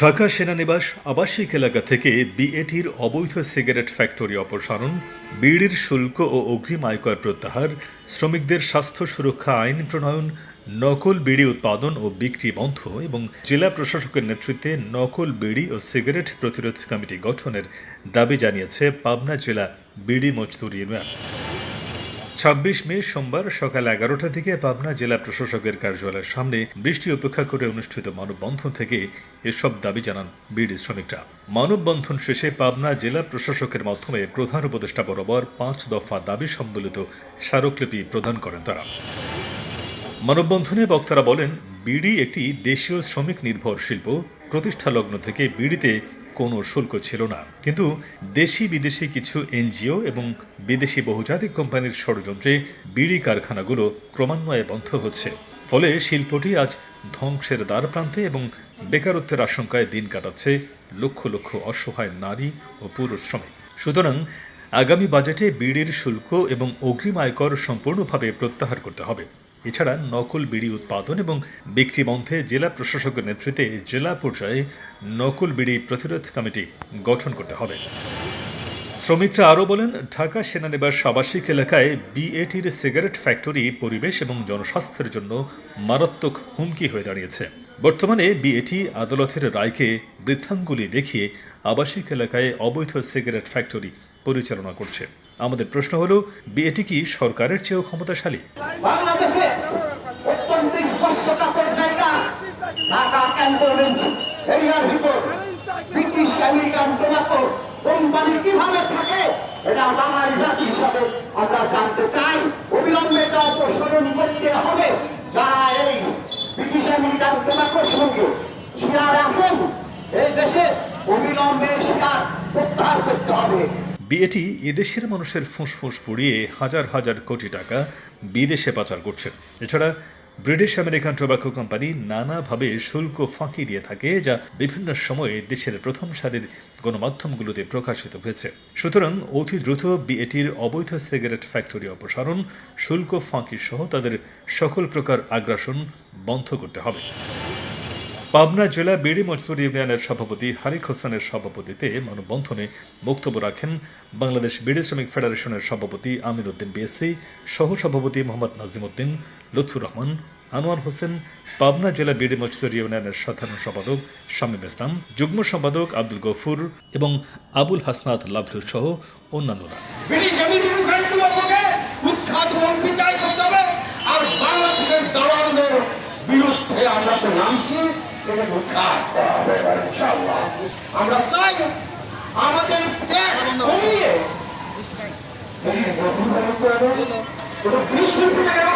ঢাকা সেনানিবাস আবাসিক এলাকা থেকে বিএটির অবৈধ সিগারেট ফ্যাক্টরি অপসারণ, বিড়ির শুল্ক ও অগ্রিম আয়কর প্রত্যাহার, শ্রমিকদের স্বাস্থ্য সুরক্ষা আইন প্রণয়ন, নকল বিড়ি উৎপাদন ও বিক্রি বন্ধ এবং জেলা প্রশাসকের নেতৃত্বে নকল বিড়ি ও সিগারেট প্রতিরোধ কমিটি গঠনের দাবি জানিয়েছে পাবনা জেলা বিড়ি মজদুর ইউনিয়ন। ছাব্বিশ মে সোমবার সকাল এগারোটা থেকে পাবনা জেলা প্রশাসকের কার্যালয়ের সামনে বৃষ্টি উপেক্ষা করে অনুষ্ঠিত মানববন্ধন থেকে এসব দাবি জানান বিডি শ্রমিকরা। মানববন্ধন শেষে পাবনা জেলা প্রশাসকের মাধ্যমে প্রধান উপদেষ্টা বরাবর পাঁচ দফা দাবি সম্বলিত স্মারকলিপি প্রদান করেন তারা। মানববন্ধনে বক্তারা বলেন, বিড়ি একটি দেশীয় শ্রমিক নির্ভর শিল্প। প্রতিষ্ঠা লগ্ন থেকে বিড়িতে কোনো শুল্ক ছিল না। কিন্তু দেশি বিদেশি কিছু এনজিও এবং বিদেশি বহুজাতিক কোম্পানির ষড়যন্ত্রে বিড়ি কারখানাগুলো ক্রমান্বয়ে বন্ধ হচ্ছে। ফলে শিল্পটি আজ ধ্বংসের দ্বার প্রান্তে এবং বেকারত্বের আশঙ্কায় দিন কাটাচ্ছে লক্ষ লক্ষ অসহায় নারী ও পুরুষ শ্রমিক। সুতরাং আগামী বাজেটে বিড়ির শুল্ক এবং অগ্রিম আয়কর সম্পূর্ণভাবে প্রত্যাহার করতে হবে। এছাড়া নকল বিড়ি উৎপাদন এবং বিক্রি বন্ধে জেলা প্রশাসকের নেতৃত্বে জেলা পর্যায়ে নকল বিড়ি প্রতিরোধ কমিটি গঠন করতে হবে। শ্রমিকরা আরও বলেন, ঢাকা সেনানিবাস আবাসিক এলাকায় বিএটির সিগারেট ফ্যাক্টরি, পরিবেশ এবং জনস্বাস্থ্যের জন্য মারাত্মক হুমকি হয়ে দাঁড়িয়েছে। বর্তমানে বিএটি আদালতের রায়কে বৃদ্ধাঙ্গুলি দেখিয়ে আবাসিক এলাকায় অবৈধ সিগারেট ফ্যাক্টরি পরিচালনা করছে। আমাদের প্রশ্ন হলো, বিএটি কি সরকারের চেয়েও ক্ষমতাশালী? বাংলাদেশে ব্রিটিশ থাকে, এটা আমরা জানতে চাই। হবে। এই ব্রিটিশ এই দেশে অবিলম্বে শিয়ার প্রত্যাহার করতে হবে বিএটি এদেশের মানুষের ফুসফুস পুড়িয়ে হাজার হাজার কোটি টাকা বিদেশে পাচার করছে। এছাড়া ব্রিটিশ আমেরিকান টোবাকো কোম্পানি নানাভাবে শুল্ক ফাঁকি দিয়ে থাকে, যা বিভিন্ন সময়ে দেশের প্রথম সারির গণমাধ্যমগুলোতে প্রকাশিত হয়েছে। সুতরাং অতি দ্রুত বিএটির অবৈধ সিগারেট ফ্যাক্টরি অপসারণ, শুল্ক ফাঁকি সহ তাদের সকল প্রকার আগ্রাসন বন্ধ করতে হবে। পাবনা জেলা বিড়ি মজদুর ইউনিয়নের সভাপতি হারিক হোসেনের সভাপতিতে মানববন্ধনে বক্তব্য রাখেন বাংলাদেশ বিড়ি শ্রমিক ফেডারেশনের সভাপতি আমির উদ্দিন বিএসসি, সহ সভাপতি মোহাম্মদ নাজিম উদ্দিন লুৎফুর রহমান, আনোয়ার হোসেন, পাবনা জেলা বিড়ি মজদুর ইউনিয়নের সাধারণ সম্পাদক শামীম ইসলাম, যুগ্ম সম্পাদক আব্দুল গফুর এবং আবুল হাসনাত লাভলু সহ অন্যান্যরা। আর বাংলাদেশের দালালদের বিরুদ্ধে আমরা তো নামছি। হবে ইনশাআল্লাহ। আমরা চাই আমাদের ট্যাক্স কমিয়ে বিশ কোটি টাকা